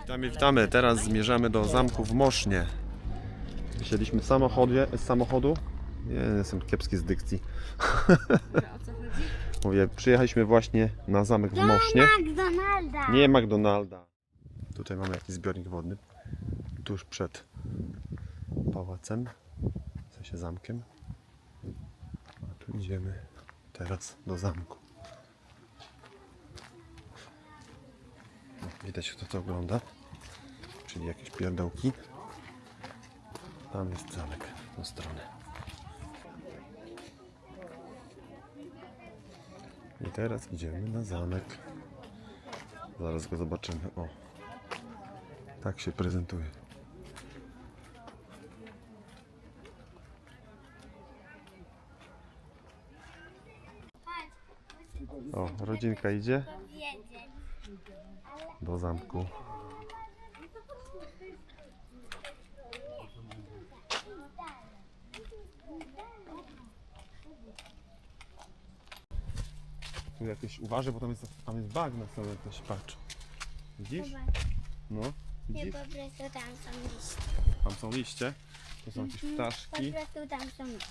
Witamy, witamy. Teraz zmierzamy do zamku w Mosznie. Wysiedliśmy w samochodzie, z samochodu. Nie, jestem kiepski z dykcji. Mówię, przyjechaliśmy właśnie na zamek w Mosznie. McDonalda. Nie McDonalda. Tutaj mamy jakiś zbiornik wodny. Tuż przed pałacem. W sensie zamkiem. A tu idziemy teraz do zamku. Widać kto to ogląda. Czyli jakieś pierdołki. Tam jest zamek tą stronę. I teraz idziemy na zamek. Zaraz go zobaczymy. O. Tak się prezentuje. O, rodzinka idzie. Do zamku. Tu jakieś uważaj, bo tam jest, tam jest całe też, patrz. Widzisz? No, Nie, widzisz? po prostu tam są liście. Tam są liście, tu są jakieś Po ptaszki. prostu tam są liście.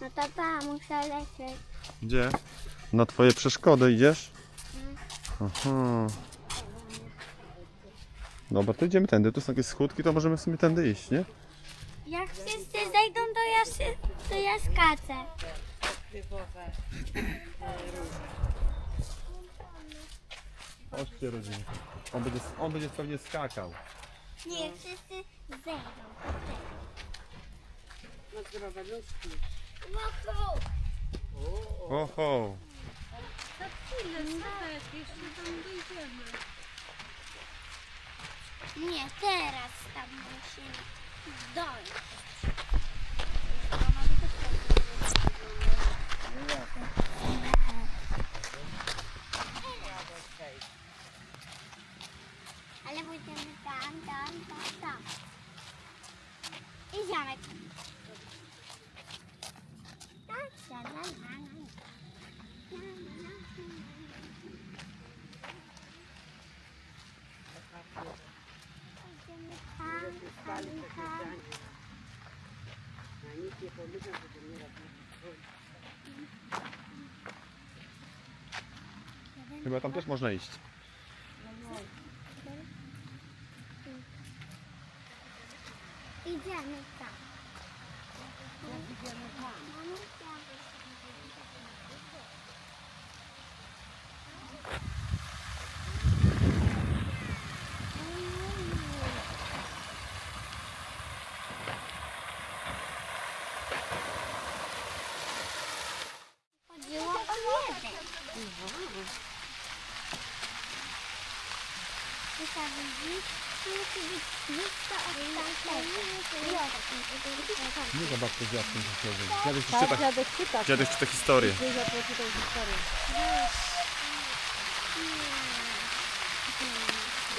No to pa, muszę lecieć. Gdzie? Na twoje przeszkody idziesz? Aha. Dobra, to idziemy tędy. Tu są jakieś schódki, to możemy w sumie tędy iść, nie? Jak wszyscy zejdą, to ja, się, to ja skaczę. Chodźcie rodzinki. On będzie, on będzie pewnie skakał. Nie, wszyscy zejdą. Wokół. Oho. Nie, teraz tam musimy dojść. Ale pójdziemy tam, tam, tam, tam. I zamek. Tak, la, la, la, la. La, la, la, la. Idziemy tam, tam, tam. Chyba tam też można iść. Idziemy tam. Idziemy tam. Chodziło o jeden. I tam widzisz, musi być blisko od tamtego. Nie zobaczcie z co się dzieje. Dziadek ci Tak, czyta, dziadek czyta. dziadek czyta historię.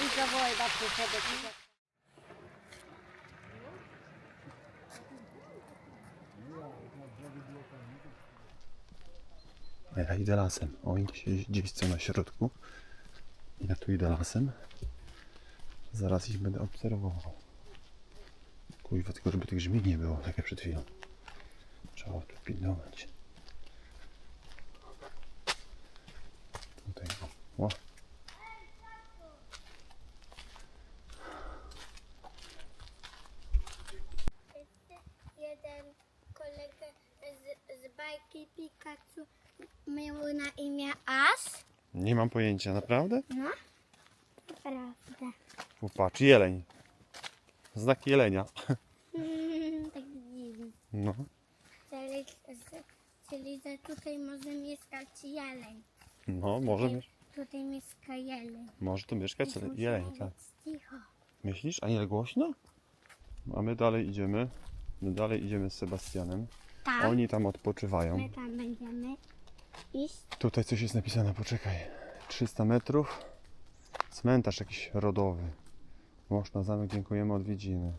I zawołaj babcię dziadek. Ja idę lasem. O, idzie się gdzieś co na środku. Ja tu idę lasem. Zaraz ich będę obserwował. Kuźwa, tylko żeby tych żmii nie było, tak jak przed chwilą. Trzeba tu pilnować. Tutaj, o. o. Jeden kolega z, z bajki Pikachu miał na imię As. Nie mam pojęcia, naprawdę? No, to prawda. Popatrz, jeleń. Znak jelenia. tak dziwnie. No. Czyli, czyli że tutaj może mieszkać jeleń. No, może, miesz- Tutaj mieszka jeleń. może tu mieszkać musimy jeleń, tak. być Cicho. Myślisz? A nie głośno? A my dalej idziemy. My dalej idziemy z Sebastianem. Tam. Oni tam odpoczywają. My tam będziemy iść. Tutaj coś jest napisane, poczekaj. 300 metrów. Cmentarz jakiś rodowy. Moszna zamek, dziękujemy odwiedziny.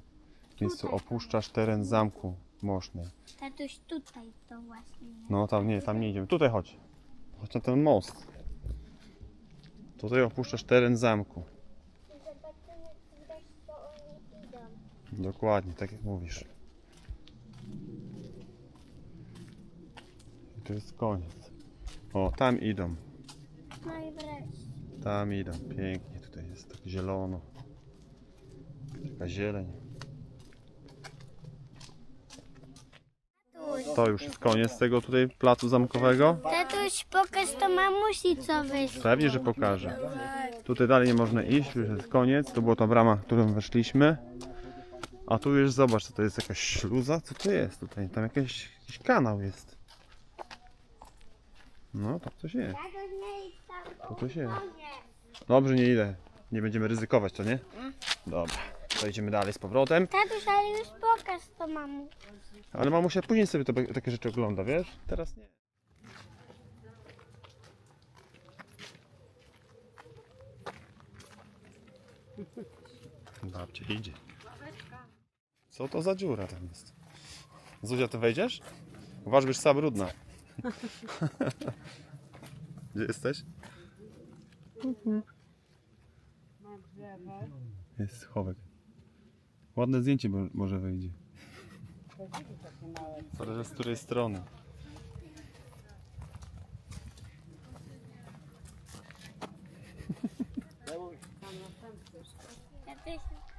W miejscu Tutaj. opuszczasz teren zamku Mosznej. Tatuś tutaj to właśnie. No tam nie, tam nie idziemy. Tutaj chodź. Chodź na ten most. Tutaj opuszczasz teren zamku. Zobaczymy, widać, co oni idą. Dokładnie, tak jak mówisz. I to jest koniec. O, tam idą. No i wreszcie. Tam idą. Pięknie tutaj jest. Tak zielono. Zieleń. To już jest koniec tego tutaj placu zamkowego. Tatuś, pokaż to mamusi, co wyszło. Pewnie, że pokażę. Tutaj dalej nie można iść, już jest koniec. To była ta brama, którą weszliśmy. A tu już zobacz, co to jest jakaś śluza? Co to jest tutaj? Tam jakiś, jakiś kanał jest. No, tam coś jest. To coś jest. Dobrze, nie idę. Nie będziemy ryzykować, to nie? Dobra. To idziemy dalej z powrotem. Tatuś, ale już pokaż to mamu. Ale mamusia później sobie to, takie rzeczy ogląda, wiesz? Teraz nie. Babcia idzie. Co to za dziura tam jest? Zuzia, ty wejdziesz? Uważ, byś sama brudna. Gdzie jesteś? Jest schowek. Ładne zdjęcie mo- może wejdzie. Zależy z której strony. Tatuś, Idą.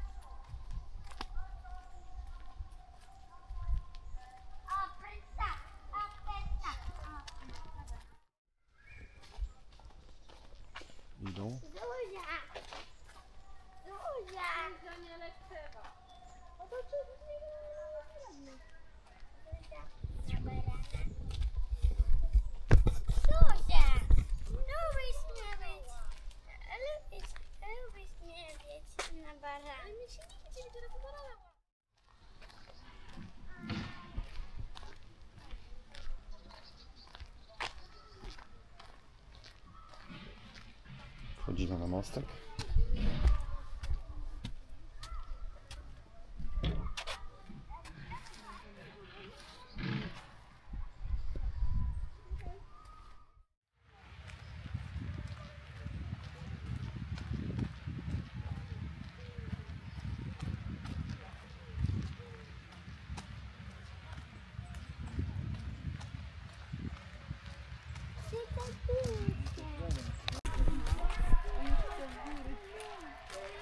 dicono la mostra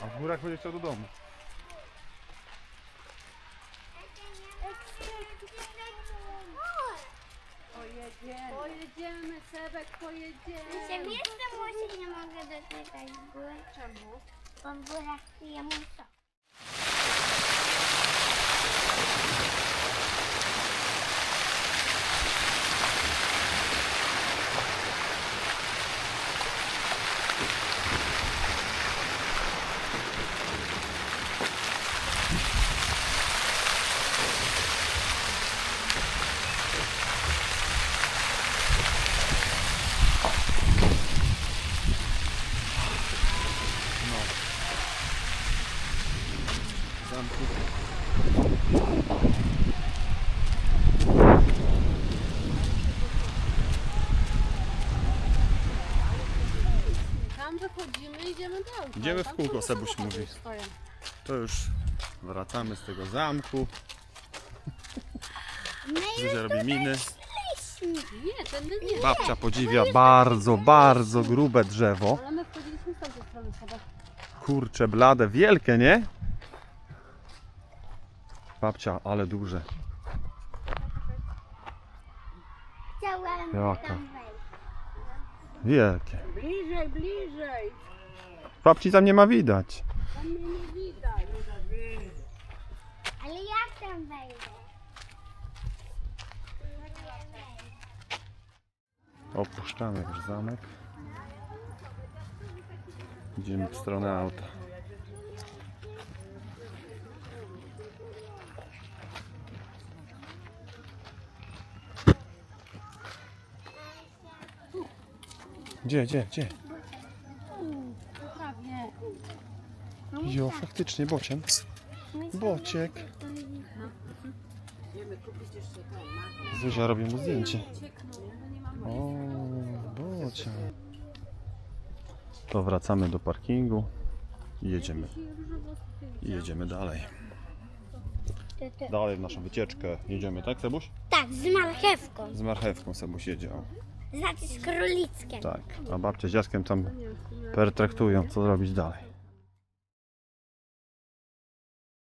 A w górach będzie chciał do domu. Pojedziemy. Pojedziemy, Sebek, pojedziemy. Się że musi nie mogę dotykać góry. Czemu? Bo w górach muso. Zamku. Wychodzimy, idziemy dalej. Idziemy w Tam kółko, są Sebuś samochody mówi. stoją. To już wracamy z tego zamku. Zuzia robi miny. Nie, tędy nie. Babcia podziwia bardzo, bardzo grube drzewo. Ale my wchodziliśmy z tamtej strony chyba. Kurcze, blade, wielkie, nie? Babcia, ale duże. chciałam Jaka? tam wejść. Wielkie. Bliżej, bliżej. Babci tam nie ma widać. Tam mnie nie widać. Ale jak tam wejdę? Opuszczamy już zamek. Idziemy w stronę auta. Gdzie, gdzie, gdzie? Jo, faktycznie, bociem. Bociek. Zuzia robi mu zdjęcie. O, bociek. To wracamy do parkingu i jedziemy. Jedziemy dalej. Dalej w naszą wycieczkę jedziemy, tak Sebuś? Tak, z marchewką. Z marchewką Sebuś jedzie. O. Znaczy z królickiem. Tak, a babcia z dziadkiem tam pertraktują, co zrobić dalej.